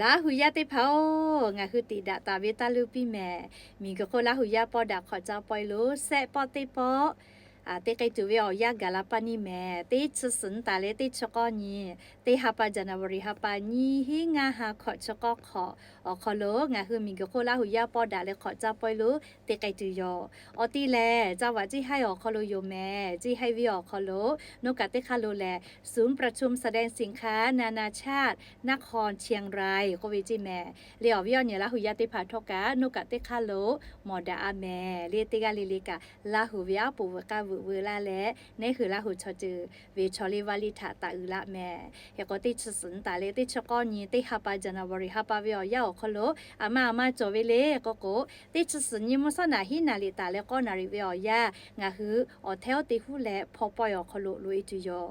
ลาหุยาเตเพางาคือติดาตาเวตาลูปีแม่มีก็คนลาหุยาปอดักขอเจ้าปอยโลแซปอเตปอ เตกตัวอยากกลัาปานีแม่เตชสันตาเลเตชกอนีเตฮับปาจันวริฮับปานีฮิงาหาขอชกอขออขอโลงาคือมีกโคลาหุยาปอดาเลขอจ้าปอยลูเตกตัวยออตีแลจะว่าจีให้ออขอโลโยแม่จีให้วิอขอโลนกาเตคาโลแลศูนย์ประชุมแสดงสินค้า นานาชาติ นครเชียงรายโควิจิแม่เลียววิอเนี่ยลาหุยาเตผาทกะนกาเตคาโลมอดาอแม่เรียลติกาลิลิกาลาหุวิอาปูวกาววุวือลาและนี่คือลาหุชอจือเวชอลิวาลิตาตาอือละแม่เากติชสันตาเลติชก้อนีติฮาปาจัาวริฮาปาวิอยาอคโลอามาอามาจเวเลกโกติชสันยิมสนาฮินาลิตาแล้วก็นาริวิอยางาฮืออเทลติฮูและพอปอยอคโลลุยจุยอ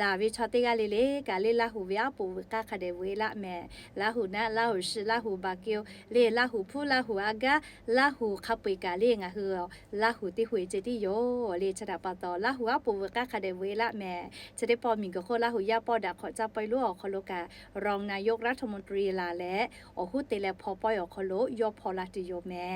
ลาวิชอติกาเลเลกาเลลาหูวิอาปูกาคาเดเวละแม่ลาหูนะลาหูชิลาหูบาเกียวเลลาหูผู้ลาหูอากาลาหูคาปิกาเลงาฮือลาหูติหุยเจติโยเลชดาปตอลาหัวปูเวกาคาเดเวละแม่จะได้ปอมิงก็โคลาหัวยาปอดาขอจะไปลู่ออกคโลการองนายกรัฐมนตรีลาและอหุเตและพอปอยออกคโลยอพอลาติโยแม่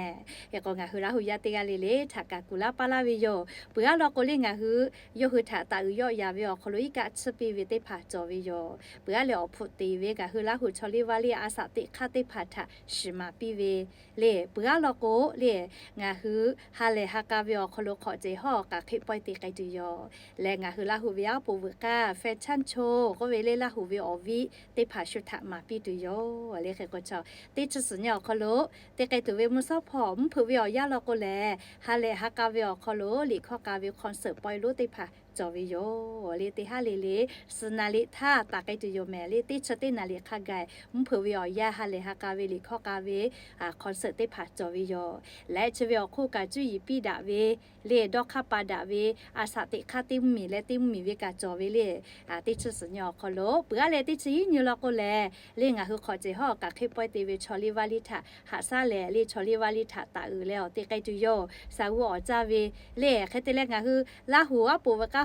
เอกงาหือลาหัวยาเตกาเลเลถากากุลาปาลาวิโยเปือลอกโกเลงาหือยอหือถาตาอือยอยาวิออกคโลอิกาสปีเวเตผาจอวิโยเปือเลอพุตีเวกาหือลาหุชอลิวาลีอาสาติคาเตผาทะชิมาปีเวเล่เปือลอกโเล่งาหือฮาเลฮากาวิออกคโลขอเจฮอกาเคปอยติไกตุยอแลงาฮือลาหุวิอาปูวกาแฟชั่นโชว์ก็เวเลลาหุวิอวิเตผาชุทะมาปีตุโยเลเคก็ชอติชสุญญอคโลเตไกตุเวมุซอผอมผุวิอยาลอโกแลฮาเลฮากาวิอคโลลีขอกาวิคอนเสิร์ตปอยรู้เตผาจอวิโยเลติฮาเลเลสนาลิท่าตาไกตุโยแมเลติชตินาลิคาไกมผุวิอยาฮาเลฮากาเวลิข้อกาเวอ่าคอนเสิร์ตเตผาจอวิโยและชวิอคู่กาจุยปีดาเวเลดอกคาปาดาเวอาสาติคาติมมีและติมมีเวกาจอเวเลอ่าติชสุญญอคโลเปือเลติชีนิลอโกแลเลงาฮือขอเจฮอกะคิปอยติเวชอลิวาลิทาหาซาแลเลชอลิวาลิทาตาอือแล้วเตไกตุโยสาวอจาเวเลแค่ติเลงาฮือลาหัวปูวกา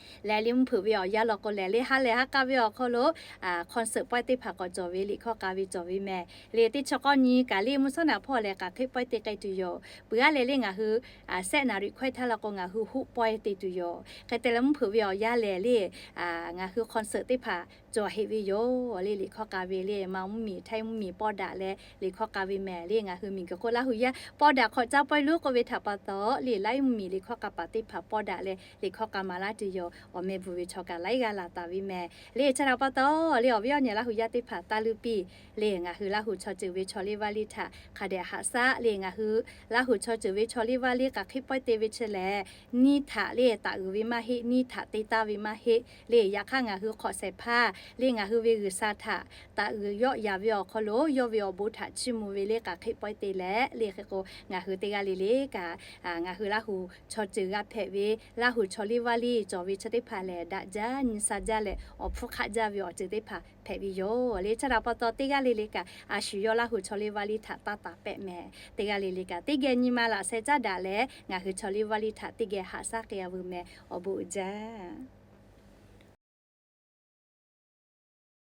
แลลาหัวปูวกะจาตุดอตุติผาวูจาวูดอกไกไผวิโยและลิมผือวิอยาลอกแลเลฮาเลฮากาวิอคโลอ่าคอนเสิร์ตปอยติผักกอจอวิลิข้อกาวิจอวิแม่เลติชกอนี้กาลิมุสนาพ่อแลกาคิปอยติไกตุโยเปือเลเลงาฮืออ่าแซนาริค่อยทะละกงาฮือฮุปอยติตุโยกะแต่ละมผือวิอยาเลเลอ่างาฮือคอนเสิร์ตติผักจอเฮวิโยเลลิข้อกาวิเลมามมีไทยมีปอดาแลลิข้อกาวิแม่เลงาฮือมีกะโคลาหุยะปอดาขอเจ้าปอยลูกกเวทาปะตอลิไลมีลิข้อกาปาติผักปอดาแลลิข้อกามาลาติโยอเมบุวิชอกาไลกาลาตาวิแม่เลียชนาปตอเลียอวิยอเนี่ลาหุยติผาตาลุปีเลียงะคือลาหุชอจือวิชอลิวาลิทะคาเดหะซะเลียงะคือลาหุชอจือวิชอลิวาลิกะคิปอยเตวิชแลนิทะเลียตาอืวิมาหินิทะติตาวิมาเฮเลียยะข้างะคือขอเสผ้าเลียงะคือวิรือซาทะตะอือยอยาวิอคโลยอวิอบุทะชิมูเวเลกะคิปอยเตและเลียโกงะคือเตกาลิเลกะงะคือลาหุชอจือกะเพเวลาหุชอลิวาลิจอวิချတိဖာလေဒါဂျာညစာဂျာလေအဖုခါဂျာဗီအချတိဖာဖဲဗီယောလေချရာပတော်တေကလေးလေးကအာရှူယောလာဟုချောလေးဝါလီထတာတာပဲ့မယ်တေကလေးလေးကတေကညီမလာဆဲကြတာလေငါဟုချောလေးဝါလီထတေကဟာစာကရဝုမဲအဘူဂျာ